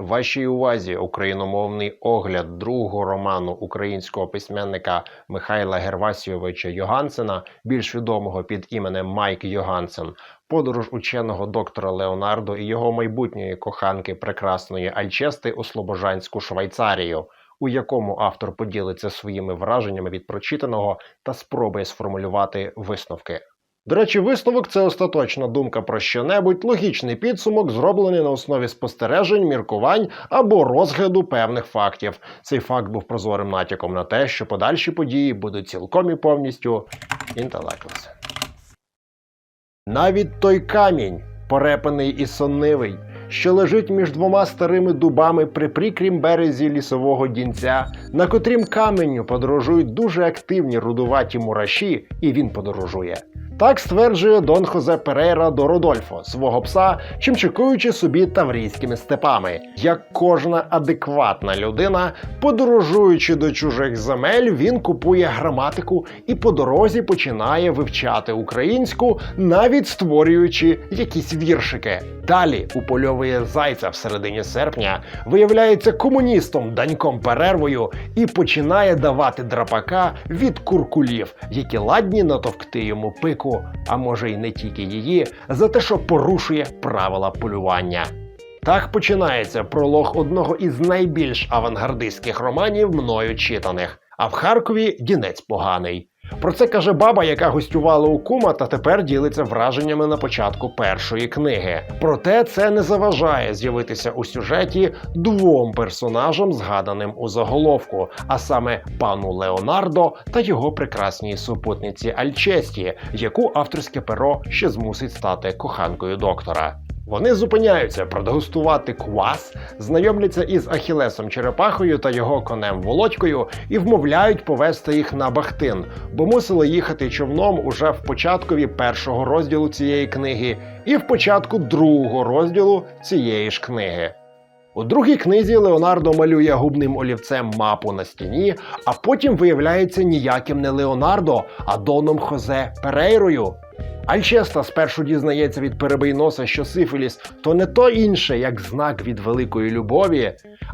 Вашій увазі україномовний огляд другого роману українського письменника Михайла Гервасійовича Йогансена, більш відомого під іменем Майк Йогансен, подорож ученого доктора Леонардо і його майбутньої коханки прекрасної Альчести у Слобожанську Швейцарію, у якому автор поділиться своїми враженнями від прочитаного та спробує сформулювати висновки. До речі, висновок це остаточна думка про що-небудь, логічний підсумок, зроблений на основі спостережень, міркувань або розгляду певних фактів. Цей факт був прозорим натяком на те, що подальші події будуть цілком і повністю інтелектлес. Навіть той камінь, порепаний і соннивий, що лежить між двома старими дубами при прикрім березі лісового дінця, на котрім каменю подорожують дуже активні рудуваті мураші, і він подорожує. Так стверджує Дон Хозе Перейра до Родольфо, свого пса, чимчикуючи собі таврійськими степами. Як кожна адекватна людина, подорожуючи до чужих земель, він купує граматику і по дорозі починає вивчати українську, навіть створюючи якісь віршики. Далі упольовує зайця в середині серпня, виявляється комуністом Даньком Перервою і починає давати драпака від куркулів, які ладні натовкти йому пику, а може й не тільки її, за те, що порушує правила полювання. Так починається пролог одного із найбільш авангардистських романів мною читаних. А в Харкові дінець поганий. Про це каже баба, яка гостювала у кума та тепер ділиться враженнями на початку першої книги. Проте це не заважає з'явитися у сюжеті двом персонажам, згаданим у заголовку, а саме пану Леонардо та його прекрасній супутниці Альчесті, яку авторське перо ще змусить стати коханкою доктора. Вони зупиняються продегустувати квас, знайомляться із Ахілесом Черепахою та його конем Володькою і вмовляють повести їх на Бахтин, бо мусили їхати човном уже в початкові першого розділу цієї книги і в початку другого розділу цієї ж книги. У другій книзі Леонардо малює губним олівцем мапу на стіні, а потім виявляється ніяким не Леонардо, а Доном Хозе Перейрою. Альчеста спершу дізнається від перебийноса, що сифіліс то не то інше, як знак від великої любові.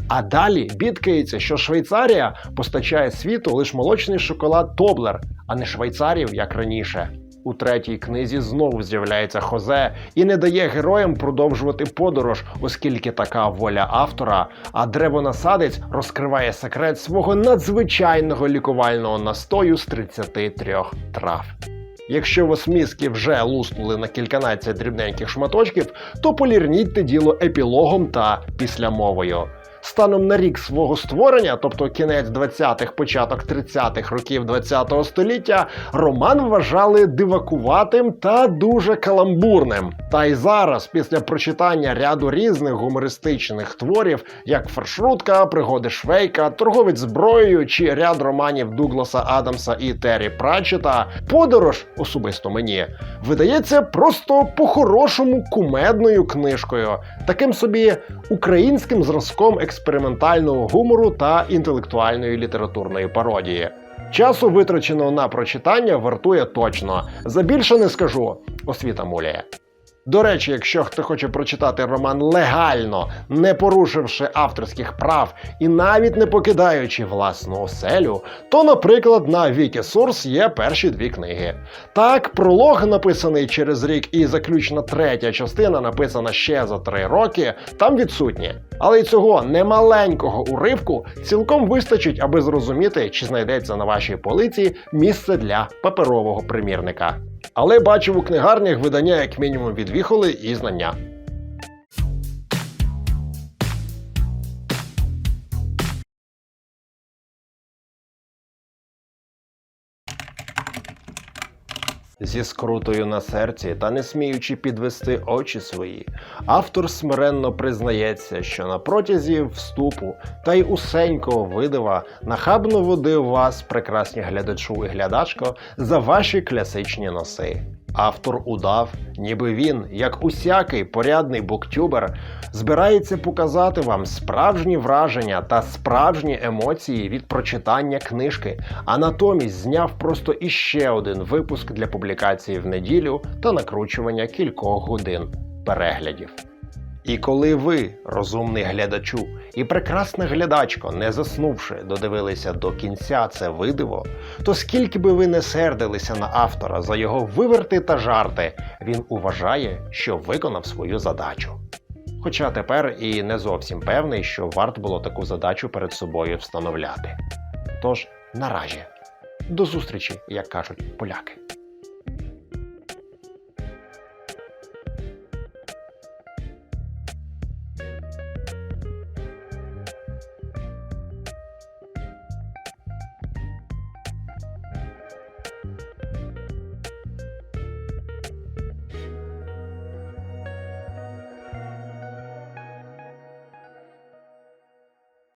А далі бідкається, що Швейцарія постачає світу лише молочний шоколад Тоблер, а не швейцарів, як раніше. У третій книзі знову з'являється Хозе і не дає героям продовжувати подорож, оскільки така воля автора. А древонасадець розкриває секрет свого надзвичайного лікувального настою з 33 трав. Якщо вас мізки вже луснули на кільканадцять дрібненьких шматочків, то полірніть діло епілогом та післямовою. Станом на рік свого створення, тобто кінець 20-х, початок 30-х років 20-го століття, роман вважали дивакуватим та дуже каламбурним. Та й зараз, після прочитання ряду різних гумористичних творів, як Фаршрутка, Пригоди Швейка, Торговець зброєю чи ряд романів Дугласа Адамса і Террі Пратчета, подорож, особисто мені, видається просто по-хорошому кумедною книжкою, таким собі українським зразком експериментального гумору та інтелектуальної літературної пародії. Часу, витраченого на прочитання, вартує точно. За більше не скажу. Освіта муляє. До речі, якщо хто хоче прочитати роман легально, не порушивши авторських прав і навіть не покидаючи власну оселю, то, наприклад, на Wikisource є перші дві книги. Так, пролог, написаний через рік, і заключна третя частина, написана ще за три роки, там відсутні. Але й цього немаленького уривку цілком вистачить, аби зрозуміти, чи знайдеться на вашій полиці місце для паперового примірника. Але бачив у книгарнях видання як мінімум від Віхоли і знання. Зі скрутою на серці та не сміючи підвести очі свої, автор смиренно признається, що на протязі вступу та й усенького видива нахабно водив вас, прекрасні глядачу і глядачко, за ваші класичні носи. Автор удав, ніби він, як усякий порядний буктюбер, збирається показати вам справжні враження та справжні емоції від прочитання книжки, а натомість зняв просто іще один випуск для публікації в неділю та накручування кількох годин переглядів. І коли ви, розумний глядачу, і прекрасна глядачко, не заснувши, додивилися до кінця це видиво, то скільки би ви не сердилися на автора за його виверти та жарти, він уважає, що виконав свою задачу. Хоча тепер і не зовсім певний, що варто було таку задачу перед собою встановляти. Тож наразі, до зустрічі, як кажуть поляки.